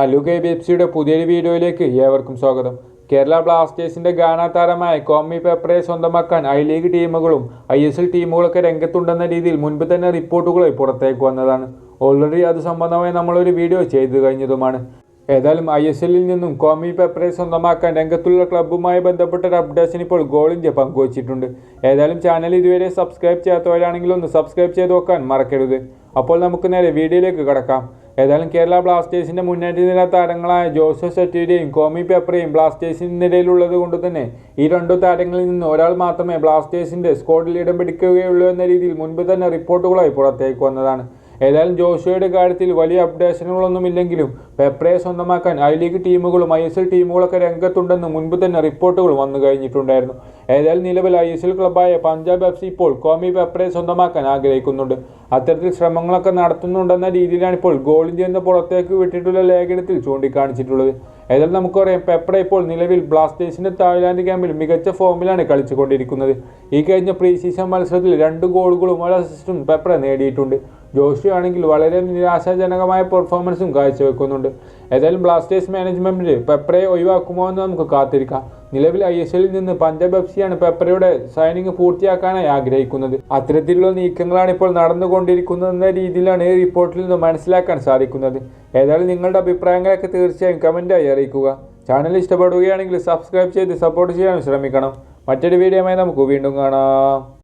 Hello K B F സിയുടെ പുതിയൊരു വീഡിയോയിലേക്ക് ഏവർക്കും സ്വാഗതം. കേരള ബ്ലാസ്റ്റേഴ്സിന്റെ ഗാന താരമായ കോമി പേപ്പറെ സ്വന്തമാക്കാൻ ഐ ലീഗ് ടീമുകളും ഐ എസ് എൽ ടീമുകളൊക്കെ രംഗത്തുണ്ടെന്ന രീതിയിൽ മുൻപ് തന്നെ റിപ്പോർട്ടുകൾ പുറത്തേക്ക് വന്നതാണ്. ഓൾറെഡി അത് സംബന്ധമായി നമ്മളൊരു വീഡിയോ ചെയ്തു കഴിഞ്ഞതുമാണ്. ഏതായാലും ഐ എസ് എല്ലിൽ നിന്നും കോമി പെപ്പറെ സ്വന്തമാക്കാൻ രംഗത്തുള്ള ക്ലബ്ബുമായി ബന്ധപ്പെട്ട ഒരു അപ്ഡേഷൻ ഇപ്പോൾ ഗോൾ ഇന്ത്യ പങ്കുവച്ചിട്ടുണ്ട്. ഏതായാലും ചാനൽ ഇതുവരെ സബ്സ്ക്രൈബ് ചെയ്യാത്തവരാണെങ്കിൽ ഒന്ന് സബ്സ്ക്രൈബ് ചെയ്ത് വെക്കാൻ മറക്കരുത്. അപ്പോൾ നമുക്ക് നേരെ വീഡിയോയിലേക്ക് കടക്കാം. ഏതായാലും കേരള ബ്ലാസ്റ്റേഴ്സിന്റെ മുന്നേറ്റ നില താരങ്ങളായ ജോസഫ് സെറ്റിയുടെയും കോമി പെപ്പറയും ബ്ലാസ്റ്റേഴ്സിനിടയിലുള്ളത് കൊണ്ട് തന്നെ ഈ രണ്ടു താരങ്ങളിൽ നിന്ന് ഒരാൾ മാത്രമേ ബ്ലാസ്റ്റേഴ്സിന്റെ സ്ക്വാഡിൽ ഇടം പിടിക്കുകയുള്ളൂ എന്ന രീതിയിൽ മുൻപ് തന്നെ റിപ്പോർട്ടുകളായി പുറത്തേക്ക് വന്നതാണ്. ഏതായാലും ജോഷിയുടെ കാര്യത്തിൽ വലിയ അപ്ഡേഷനുകളൊന്നുമില്ലെങ്കിലും പെപ്രയെ സ്വന്തമാക്കാൻ ഐ ലീഗ് ടീമുകളും ഐ എസ് എൽ ടീമുകളൊക്കെ രംഗത്തുണ്ടെന്ന് മുൻപ് തന്നെ റിപ്പോർട്ടുകൾ വന്നു കഴിഞ്ഞിട്ടുണ്ടായിരുന്നു. ഏതായാലും നിലവിൽ ഐ എസ് എൽ ക്ലബായ പഞ്ചാബ് എഫ് സി ഇപ്പോൾ കോമി പെപ്രയെ സ്വന്തമാക്കാൻ ആഗ്രഹിക്കുന്നുണ്ട്. അത്തരത്തിൽ ശ്രമങ്ങളൊക്കെ നടത്തുന്നുണ്ടെന്ന രീതിയിലാണ് ഇപ്പോൾ ഗോൾ ഇന്ത്യ എന്ന പുറത്തേക്ക് വിട്ടിട്ടുള്ള ലേഖനത്തിൽ ചൂണ്ടിക്കാണിച്ചിട്ടുള്ളത്. ഏതായാലും നമുക്കറിയാം പെപ്ര ഇപ്പോൾ നിലവിൽ ബ്ലാസ്റ്റേഴ്സിന്റെ തായ്ലാന്റ് ക്യാമ്പിൽ മികച്ച ഫോമിലാണ് കളിച്ചുകൊണ്ടിരിക്കുന്നത്. ഈ കഴിഞ്ഞ പ്രീ സീസൺ മത്സരത്തിൽ രണ്ട് ഗോളുകളും ഒരു അസിസ്റ്റും പെപ്ര നേടിയിട്ടുണ്ട്. ജോഷി ആണെങ്കിൽ വളരെ നിരാശാജനകമായ പെർഫോമൻസും കാഴ്ചവെക്കുന്നുണ്ട്. ഏതായാലും ബ്ലാസ്റ്റേഴ്സ് മാനേജ്മെന്റ് പെപ്രയെ ഒഴിവാക്കുമോ എന്ന് നമുക്ക് കാത്തിരിക്കാം. നിലവിൽ ഐ എസ് എല്ലിൽ നിന്ന് പഞ്ചാബ് എഫ് സിയാണ് പെപ്രയുടെ സൈനിങ് പൂർത്തിയാക്കാനായി ആഗ്രഹിക്കുന്നത്. അത്തരത്തിലുള്ള നീക്കങ്ങളാണ് ഇപ്പോൾ നടന്നുകൊണ്ടിരിക്കുന്നതെന്ന രീതിയിലാണ് ഈ റിപ്പോർട്ടിൽ നിന്ന് മനസ്സിലാക്കാൻ സാധിക്കുന്നത്. ഏതായാലും നിങ്ങളുടെ അഭിപ്രായങ്ങളൊക്കെ തീർച്ചയായും കമന്റായി അറിയിക്കുക. ചാനൽ ഇഷ്ടപ്പെടുകയാണെങ്കിൽ സബ്സ്ക്രൈബ് ചെയ്ത് സപ്പോർട്ട് ചെയ്യാൻ ശ്രമിക്കണം. മറ്റൊരു വീഡിയോയുമായി നമുക്ക് വീണ്ടും കാണാം.